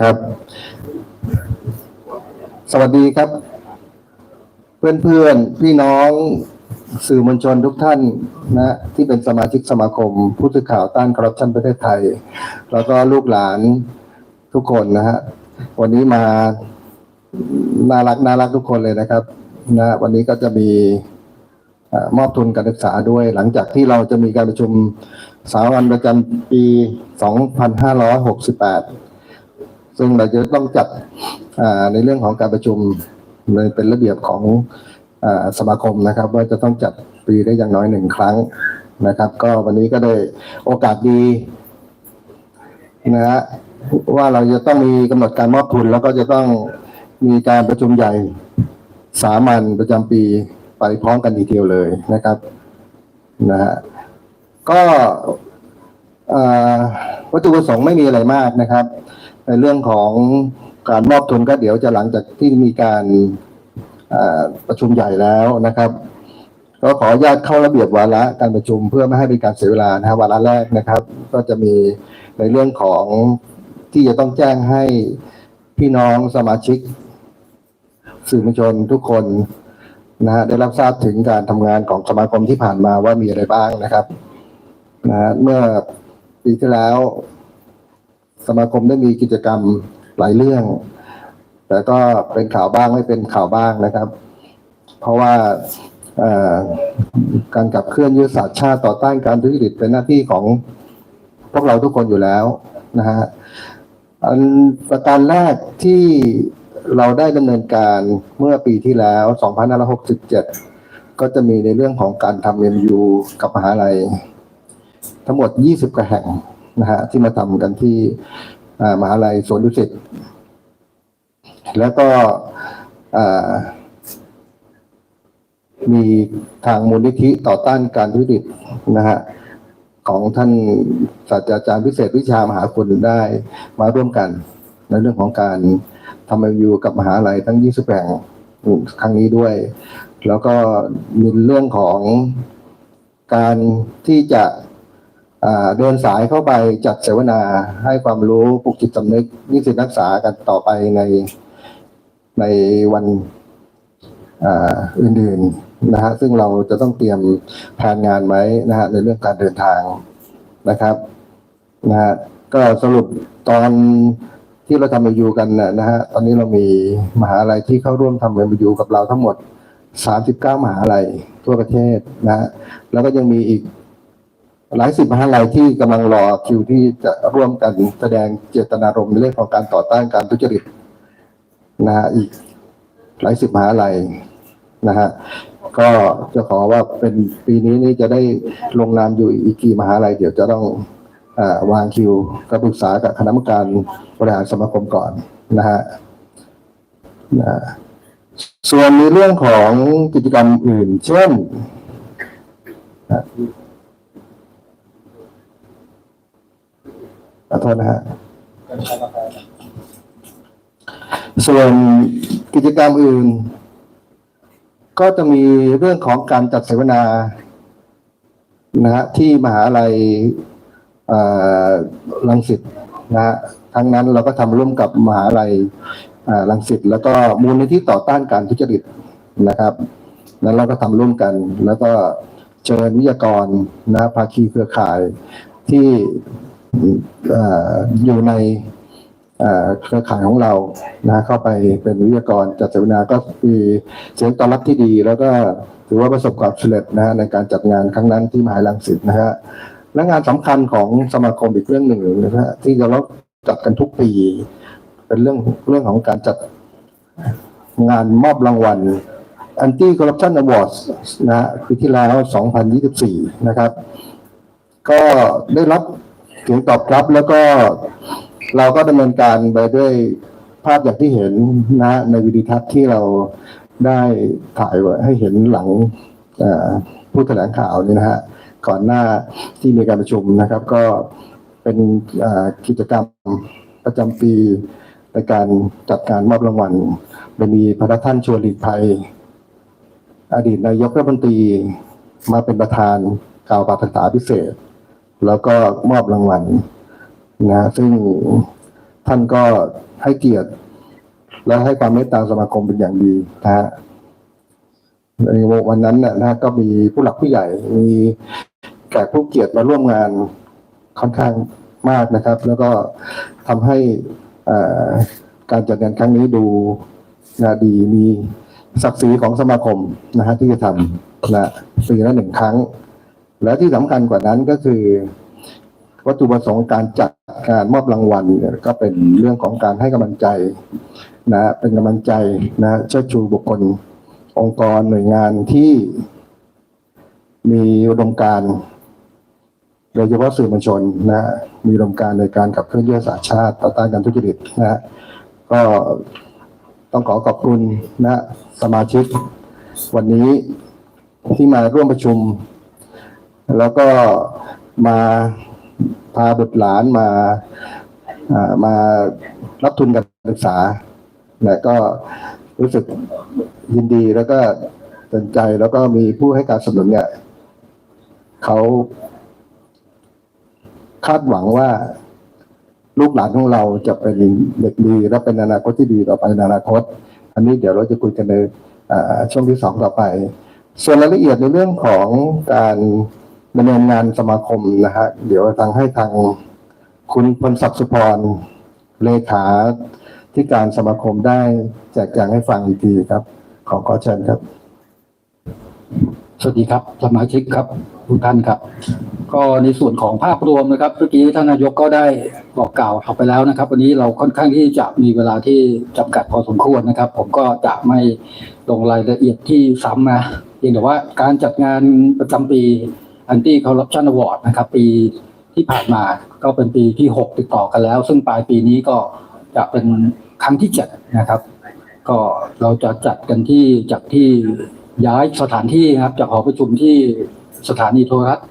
ครับ สวัสดีครับ เพื่อนเพื่อนพี่น้องสื่อมวลชนทุกท่านนะที่เป็นสมาชิกสมาคม ผู้สื่อข่าวต้านคอร์รัปชันประเทศไทย แล้วก็ลูกหลานทุกคนนะฮะวันนี้มาน่ารักน่ารักทุกคนเลยนะครับนะวันนี้ก็จะมีอมอบทุนการศึกษาด้วย หลังจากที่เราจะมีการประชุมสามัญประจำปี 2568 ซึ่งเราจะต้องจัดในเรื่องของการประชุมเลยเป็นระเบียบของอสมาคมนะครับ ว่าจะต้องจัดปีได้อย่างน้อยหนึ่งครั้งนะครับ ก็วันนี้ก็ได้โอกาสดีนะฮะว่าเราจะต้องมีกำหนดการมอบทุน แล้วก็จะต้องมีการประชุมใหญ่สามัญประจำปีไปพร้อมกันทีเดียวเลยนะครับนะฮะก็วัตถุประสงค์ไม่มีอะไรมากนะครับ ในเรื่องของการมอบทุนก็เดี๋ยวจะหลังจากที่มีการประชุมใหญ่แล้วนะครับ ก็ขออนุญาตเข้าระเบียบวาระการประชุมเพื่อไม่ให้เป็นการเสียเวลานะครับวาระแรกนะครับ ก็จะมีในเรื่องของที่จะต้องแจ้งให้พี่น้องสมาชิก สื่อมวลชนทุกคนนะฮะได้รับทราบถึงการทำงานของสมาคมที่ผ่านมาว่ามีอะไรบ้างนะครับนะฮะเมื่อปีที่แล้ว สมาคมได้มีกิจกรรมหลายเรื่องแต่ก็เป็นข่าวบ้างไม่เป็นข่าวบ้างนะครับ เพราะว่าการขับเคลื่อนยุทธศาสตร์ชาติต่อต้านการทุจริตเป็นหน้าที่ของพวกเราทุกคนอยู่แล้วนะฮะอันประการแรกที่เราได้ดำเนินการเมื่อปีที่แล้ว 2567 ก็จะมีในเรื่องของการทำเอ็มยูกับมหาลัย ทั้งหมด 20กว่าแห่ง นะฮะที่มาทำกันที่อ่ามหาลัยสวนดุสิตแล้วก็มีทางมูลนิธิต่อต้านการทุจริตนะฮะของท่านศาสตราจารย์พิเศษวิชามหาคุณได้มาร่วมกัน ในเรื่องของการทำเอ็มยูกับมหาลัยทั้ง 20แห่งครั้งนี้ด้วย แล้วก็มีเรื่องของการที่จะ เดินสายเข้าไปจัดเสวนาให้ความรู้ปลุกจิตสำนึกนิสิตนักศึกษากันต่อไปในในวันอื่นๆนะฮะซึ่งเราจะต้องเตรียมแผนงานไว้นะฮะในเรื่องการเดินทางนะครับนะฮะก็สรุปตอนที่เราทำเอยูกันนะฮะตอนนี้เรามีมหาลัยที่เข้าร่วมทำเอยูกับเราทั้งหมด 39 มหาลัยทั่วประเทศนะฮะแล้วก็ยังมีอีก หลายสิบมหาลัยที่กำลังรอคิวที่จะร่วมกันแสดงเจตนารมณ์ในเรื่องของการต่อต้านการทุจริตนะฮะอีกหลายสิบมหาลัยนะฮะก็จะขอว่าเป็นปีนี้นี่จะได้ลงนามอยู่อีกกี่มหาลัยเดี๋ยวจะต้องอวางคิวกับปรึกษากับคณะกรรมการบริหารสมาคมก่อนนะฮะนะฮะส่วนในเรื่องของกิจกรรมอื่น เช่น ขอโทษนะฮะส่วนกิจกรรมอื่น ก็จะมีเรื่องของการจัดเสวนานะฮะที่มหาลัยเอ่อรังสิตนะฮะทั้งนั้นเราก็ทำร่วมกับมหาลัยเอ่อรังสิตแล้วก็มูลนิธิต่อต้านการทุจริตนะครับนั้นเราก็ทำร่วมกัน แล้วก็เชิญวิทยากรนะภาคีเครือข่ายที่ อยู่ในเครือข่ายของเรานะเข้าไปเป็นวิทยากรจัดเสวนาก็มีเสียงตอบรับที่ดี แล้วก็ถือว่าประสบความสำเร็จนะฮะในการจัดงานครั้งนั้นที่มหาลังสิตนะฮะและงานสำคัญของสมาคมอีกเรื่องหนึ่งนะฮะที่เราจัดกันทุกปี เป็นเรื่องเรื่องของการจัดงานมอบรางวัล Anti Corruption Awards นะฮะปีที่แล้ว 2024 นะครับ ก็ได้รับ เสียงตอบรับแล้วก็เราก็ดำเนินการไปด้วยภาพอย่างที่เห็นนะในวิดีทัศน์ที่เราได้ถ่ายไว้ให้เห็นหลังผู้แถลงข่าวนี่นะฮะก่อนหน้าที่มีการประชุมนะครับ ก็เป็นกิจกรรมประจำปีในการจัดการมอบรางวัลโดยมีพระท่านชวนหลีกภัย อดีตนายกรัฐมนตรีมาเป็นประธานกล่าวปาฐกถาพิเศษ แล้วก็มอบรางวัลนะซึ่งท่านก็ให้เกียรติ และให้ความเมตตาสมาคมเป็นอย่างดีนะฮะในวันนั้นนะนะฮะก็มีผู้หลักผู้ใหญ่มีแขกผู้เกียรติมาร่วมงานค่อนข้างมากนะครับ แล้วก็ทำให้การจัดงานครั้งนี้ดูนะดีมีศักดิ์ศรีของสมาคมนะฮะที่จะทำนะปีละหนึ่งครั้ง และที่สำคัญกว่านั้นก็คือ วัตถุประสงค์การจัดการมอบรางวัลก็เป็นเรื่องของการให้กำลังใจนะเป็นกำลังใจนะเชิดชูบุคคลองค์กรหน่วยงานที่มีอุดมการโดยเฉพาะสื่อมวลชนนะมีอุดมการในการขับเคลื่อนยุทธศาสตร์ชาติต่อต้านการทุจริตนะก็ต้องขอขอบคุณนะสมาชิกวันนี้ที่มาร่วมประชุม แล้วก็มาพาบุตรหลานมาอ่ามารับทุนการศึกษาและก็รู้สึกยินดีแล้วก็สนใจแล้วก็มีผู้ให้การสนับสนุนเนี่ยเขาคาดหวังว่าลูกหลานของเราจะเป็นเด็กดีและเป็นอนาคตที่ดีต่อไปในอนาคต อันนี้เดี๋ยวเราจะคุยกันในช่วงที่สองต่อไป ส่วนรายละเอียดในเรื่องของการ ดำเนินงานสมาคมนะฮะเดี๋ยวทางให้ทางคุณพลศักดิ์สุพรเลขาที่การสมาคมได้แจกแจงให้ฟังอีกทีครับ ขอขอเชิญครับ สวัสดีครับ สมาชิกครับทุกท่านครับ ก็ในส่วนของภาพรวมนะครับเมื่อกี้ท่านนายกก็ได้บอกกล่าวออกไปแล้วนะครับ วันนี้เราค่อนข้างที่จะมีเวลาที่จำกัดพอสมควรนะครับ ผมก็จะไม่ลงรายละเอียดที่ซ้ำนะเพียงแต่ว่าการจัดงานประจำปี Anti Corruption Award นะครับ ปีที่ผ่านมาก็เป็นปีที่ 6 ติดต่อกันแล้ว ซึ่งปลายปีนี้ก็จะเป็นครั้งที่7นะครับ ก็เราจะจัดกันที่จากที่ย้ายสถานที่ครับ จากหอประชุมที่สถานีโทรทัศน์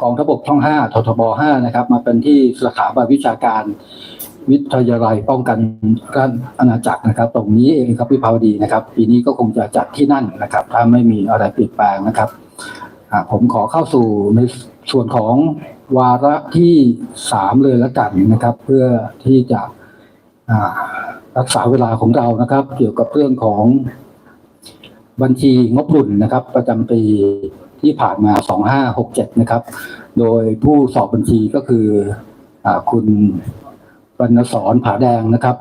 กองทบกช่อง 5 ททบ 5 นะครับ มาเป็นที่สถาบันวิชาการวิทยาลัยป้องกันการอาณาจักรนะครับ ตรงนี้เองครับวิภาวดีนะครับ ปีนี้ก็คงจะจัดที่นั่นนะครับ ถ้าไม่มีอะไรเปลี่ยนแปลงนะครับ ผมขอเข้าสู่ในส่วนของวาระที่สามเลยละกันนะครับ เพื่อที่จะรักษาเวลาของเรานะครับ เกี่ยวกับเรื่องของบัญชีงบดุลนะครับ ประจำปีที่ผ่านมา 2567 นะครับ โดยผู้สอบบัญชีก็คืออคุณบรรณสอนผาแดงนะครับ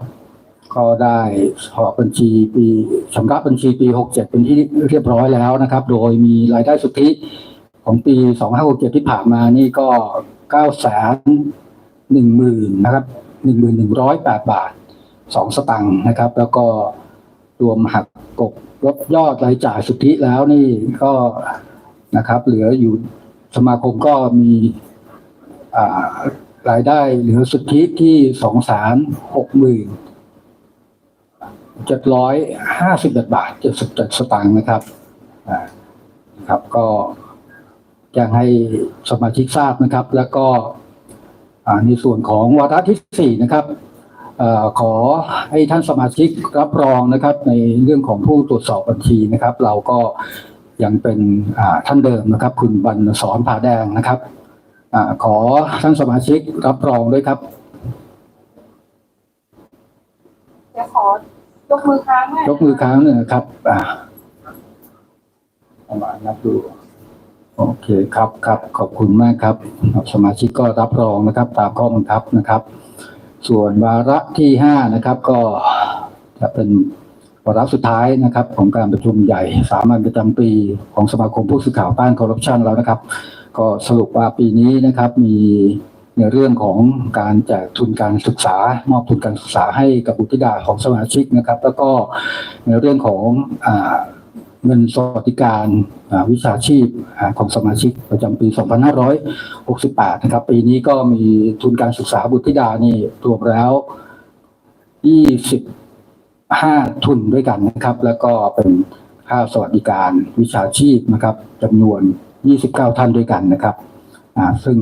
ก็ได้สอบบัญชีปีชำระบัญชีปี 67 เป็นที่เรียบร้อยแล้วนะครับ โดยมีรายได้สุทธิของปี 2567 ที่ผ่านมานี่ก็ 9 1 0 0 0 0นะครับ1,108 บาทสองสตังค์นะครับ แล้วก็รวมหักกบลดยอดรายจ่ายสุทธิแล้วนี่ก็นะครับ เหลืออยู่สมาคมก็มีรายได้เหลือสุทธิที่สองแสนหกหมื่น เจ็ดร้อยห้าสิบเอ็ดบาทเจ็ดสิบเจ็ดสตางค์นะครับอ่าครับก็แจ้งให้สมาชิกทราบนะครับ แล้วก็ในส่วนของวาระที่สี่นะครับอขอให้ท่านสมาชิกรับรองนะครับ ในเรื่องของผู้ตรวจสอบบัญชีนะครับ เราก็ยังเป็นท่านเดิมนะครับ คุณบรรสอนผาแดงนะครับอขอท่านสมาชิกรับรองด้วยครับเดี๋ยวขอ ยกมือค้างให้ยกมือค้างหนึ่งนะครับ อ่าเอามานับดู โอเคครับครับ ขอบคุณมากครับ สมาชิกก็รับรองนะครับ ตามข้อบังคับนะครับ ส่วนวาระที่ห้านะครับ ก็จะเป็นวาระสุดท้ายนะครับ ของการประชุมใหญ่สามัญประจำปีของสมาคมผู้สื่อข่าวต้านคอร์รัปชันแล้วนะครับ ก็สรุปว่าปีนี้นะครับมี ในเรื่องของการแจกทุนการศึกษามอบทุนการศึกษาให้กับบุตรธิดาของสมาชิกนะครับ แล้วก็ในเรื่องของเงินสวัสดิการวิชาชีพของสมาชิกประจำปี 2568 นะครับ ปีนี้ก็มีทุนการศึกษาบุตรธิดานี่รวมแล้ว 25 ทุนด้วยกันนะครับ แล้วก็เป็นค่าสวัสดิการวิชาชีพนะครับจำนวน 29 ท่านด้วยกันนะครับ ซึ่ง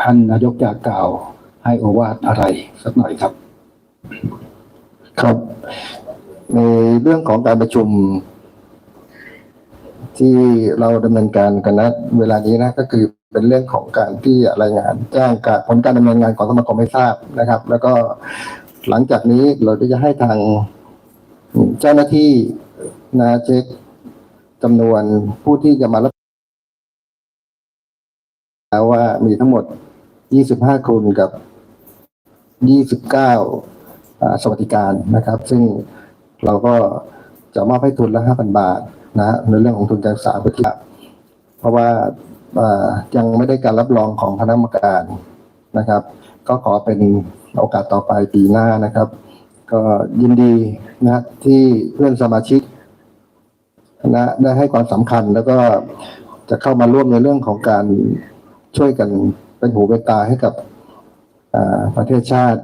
ท่านนายกจะกล่าวให้โอวาทอะไรสักหน่อยครับ ครับ ในเรื่องของการประชุม ที่เราดำเนินการกันนะเวลานี้นะก็คือเป็นเรื่องของการที่จะรายงานแจ้งการผลการดำเนินงานของสมาคมให้ทราบนะครับ แล้วก็หลังจากนี้เราจะให้ทางเจ้าหน้าที่นะเช็คจำนวนผู้ที่จะมารับ มีทั้งหมด 25คูณกับ 29อ่าสวัสดิการนะครับ ซึ่งเราก็จะมอบให้ทุนละ 5,000 บาทนะฮะในเรื่องของทุนการศึกษาเพื่อที่เพราะว่าายังไม่ได้การรับรองของคณะกรรมการนะครับ ก็ขอเป็นโอกาสต่อไปปีหน้านะครับ ก็ยินดีนะที่เพื่อนสมาชิกนะได้ให้ความสำคัญแล้วก็จะเข้ามาร่วมในเรื่องของการ ช่วยกันเป็นหูเป็นตาให้กับประเทศชาติ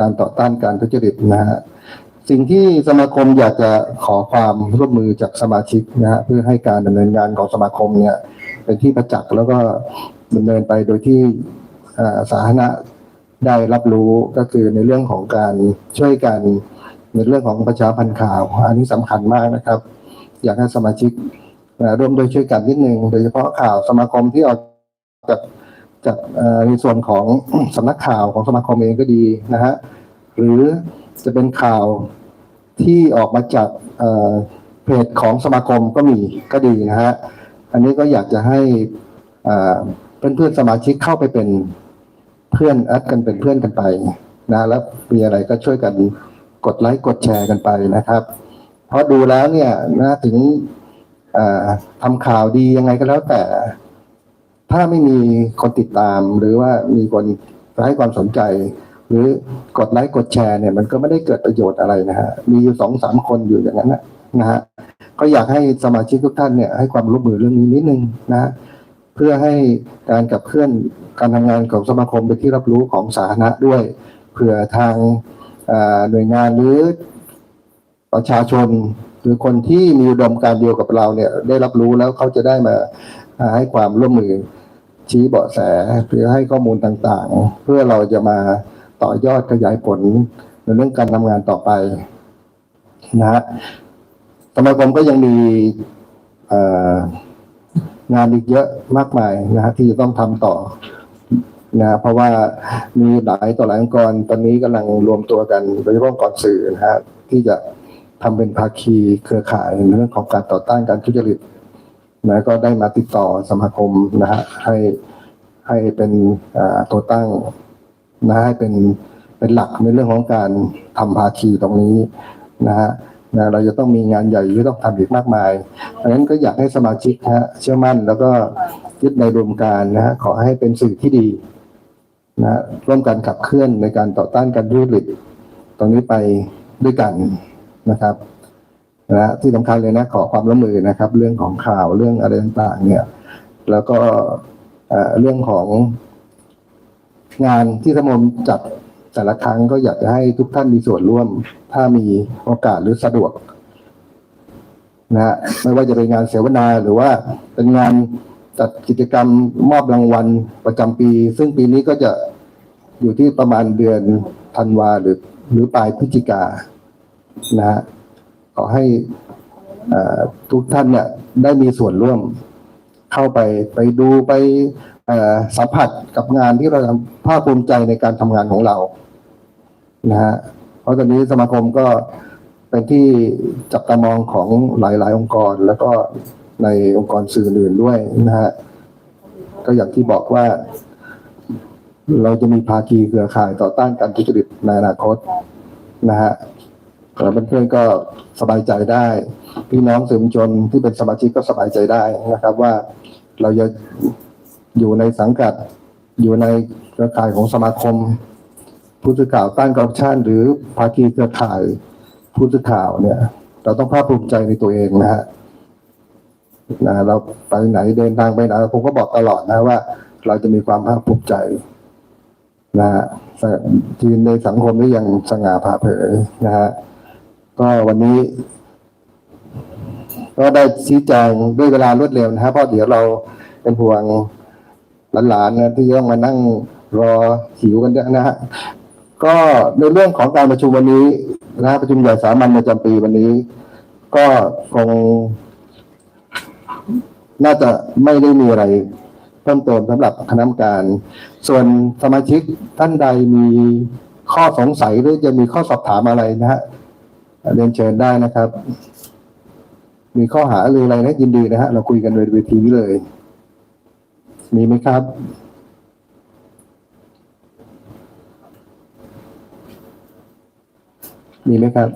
การต่อต้านการทุจริตนะฮะสิ่งที่สมาคมอยากจะขอความร่วมมือจากสมาชิกนะฮะเพื่อให้การดำเนินงานของสมาคมเนี่ยเป็นที่ประจักษ์แล้วก็ดำเนินไปโดยที่สาธารณะได้รับรู้ก็คือในเรื่องของการช่วยกันในเรื่องของประชาพันธ์ข่าว อันนี้สำคัญมากนะครับ อยากให้สมาชิกร่วมโดยช่วยกันนิดนึงโดยเฉพาะข่าวสมาคมที่ออก จากเอ่อในส่วนของสำนักข่าวของสมาคมเองก็ดีนะฮะหรือจะเป็นข่าวที่ออกมาจากเพจของสมาคมก็มีก็ดีนะฮะอันนี้ก็อยากจะให้อ่าเพื่อนๆสมาชิกเข้าไปเป็นเพื่อนแอดกันเป็นเพื่อนกันไปนะแล้วมีอะไรก็ช่วยกันกดไลค์กดแชร์กันไปนะครับ เพราะดูแล้วเนี่ยนะถึงทำข่าวดียังไงก็แล้วแต่ ถ้าไม่มีคนติดตาม หรือว่ามีคนให้ความสนใจ หรือกดไลค์กดแชร์เนี่ย มันก็ไม่ได้เกิดประโยชน์อะไรนะฮะมีอยู่สองสามคนอยู่อย่างนั้นนะฮะก็อยากให้สมาชิกทุกท่านเนี่ยให้ความร่วมมือเรื่องนี้นิดนึงนะเพื่อให้การกับเคลื่อนการทำงานของสมาคมเป็นที่รับรู้ของสาธารณะด้วยเผื่อทางหน่วยงานหรือประชาชนหรือคนที่มีอุดมการเดียวกับเราเนี่ยได้รับรู้แล้วเขาจะได้มาอ่าให้ความร่วมมือ ชี้เบาะแสเพื่อให้ข้อมูลต่างๆ เพื่อเราจะมาต่อยอดขยายผลในเรื่องการทำงานต่อไปนะฮะสมาคมก็ยังมีงานอีกเยอะมากมายนะฮะที่จะต้องทำต่อนะเพราะว่ามีหลายต่อหลายองค์กรตอนนี้กำลังรวมตัวกันโดยเฉพาะองค์กรสื่อนะฮะที่จะทำเป็นภาคีเครือข่ายในเรื่องของการต่อต้านการทุจริต นะก็ได้มาติดต่อสมาคมนะฮะให้ให้เป็นตัวตั้งนะให้เป็นเป็นหลักในเรื่องของการทำภาคีตรงนี้นะฮะนะเราจะต้องมีงานใหญ่ที่ต้องทำอีกมากมายดังนั้นก็อยากให้สมาชิกนะฮะเชื่อมั่นแล้วก็ยึดในรวมการนะฮะขอให้เป็นสื่อที่ดีนะฮะร่วมกันขับเคลื่อนในการต่อต้านการทุจริตตรงนี้ไปด้วยกันนะครับ นะฮะที่สำคัญเลยนะ ขอความร่วมมือนะครับ เรื่องของข่าวเรื่องอะไรต่างๆ เนี่ย แล้วก็เอ่อเรื่องของงานที่สมมจัดแต่ละครั้งก็อยากจะให้ทุกท่านมีส่วนร่วม ถ้ามีโอกาสหรือสะดวกนะฮะไม่ว่าจะเป็นงานเสวนาหรือว่าเป็นงานจัดกิจกรรมมอบรางวัลประจำปี ซึ่งปีนี้ก็จะอยู่ที่ประมาณเดือนธันวาหรือ หรือปลายพฤศจิกานะฮะ ขอให้เอ่อทุกท่านเนี่ยได้มีส่วนร่วมเข้าไปไปดูไปสัมผัสกับงานที่เราทำภาคภูมิใจในการทำงานของเรานะฮะเพราะตอนนี้สมาคมก็เป็นที่จับตามองของหลาย ๆ องค์กร แล้วก็ในองค์กรสื่ออื่นด้วยนะฮะก็อย่างที่บอกว่า เราจะมีภาคีเครือข่ายต่อต้านการทุจริตในอนาคตนะฮะ แล้วเพื่อนๆก็สบายใจได้ พี่น้องสื่อมวลชนที่เป็นสมาชิกก็สบายใจได้นะครับ ว่าเราจะอยู่ในสังกัดอยู่ในเครือข่ายของสมาคม ผู้สื่อข่าวต้านคอร์รัปชันหรือภาคีเครือข่ายผู้สื่อข่าวเนี่ย เราต้องภาคภูมิใจในตัวเองนะฮะนะเราไปไหนเดินทางไปไหนผมก็บอกตลอดนะว่า เราจะมีความภาคภูมิใจนะฮะทีมในสังคมที่ยังสง่าผ่าเผยนะฮะ ก็วันนี้ ก็ได้ชี้แจงด้วยเวลารวดเร็วนะฮะเพราะเดี๋ยวเราเป็นห่วงหลานๆนะที่ต้องมานั่งรอหิวกันเยอะนะฮะก็ในเรื่องของการประชุมวันนี้นะประชุมใหญ่สามัญประจำปีวันนี้ ก็คง น่าจะไม่ได้มีอะไรเพิ่มเติมสำหรับคณะกรรมการ ส่วนสมาชิกท่านใดมีข้อสงสัยหรือจะมีข้อสอบถามอะไรนะฮะ เรียนเชิญได้นะครับ มีข้อหาหรืออะไรนะยินดีนะฮะเราคุยกันโดยเวทีนี้เลย มีไหมครับ มีไหมครับ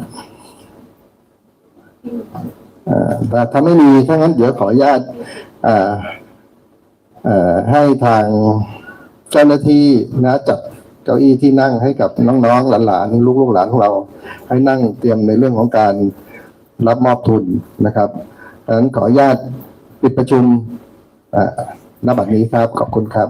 อ่าแต่ถ้าไม่มีถ้างั้นเดี๋ยวขออนุญาตอ่าอ่อให้ทางเจ้าหน้าที่นะจัด เก้าอี้ที่นั่งให้กับน้องๆหลานๆลูกๆหลานของเรา ให้นั่งเตรียมในเรื่องของการรับมอบทุนนะครับดังนั้นขออนุญาตปิดประชุมณบัดนี้ครับขอบคุณครับ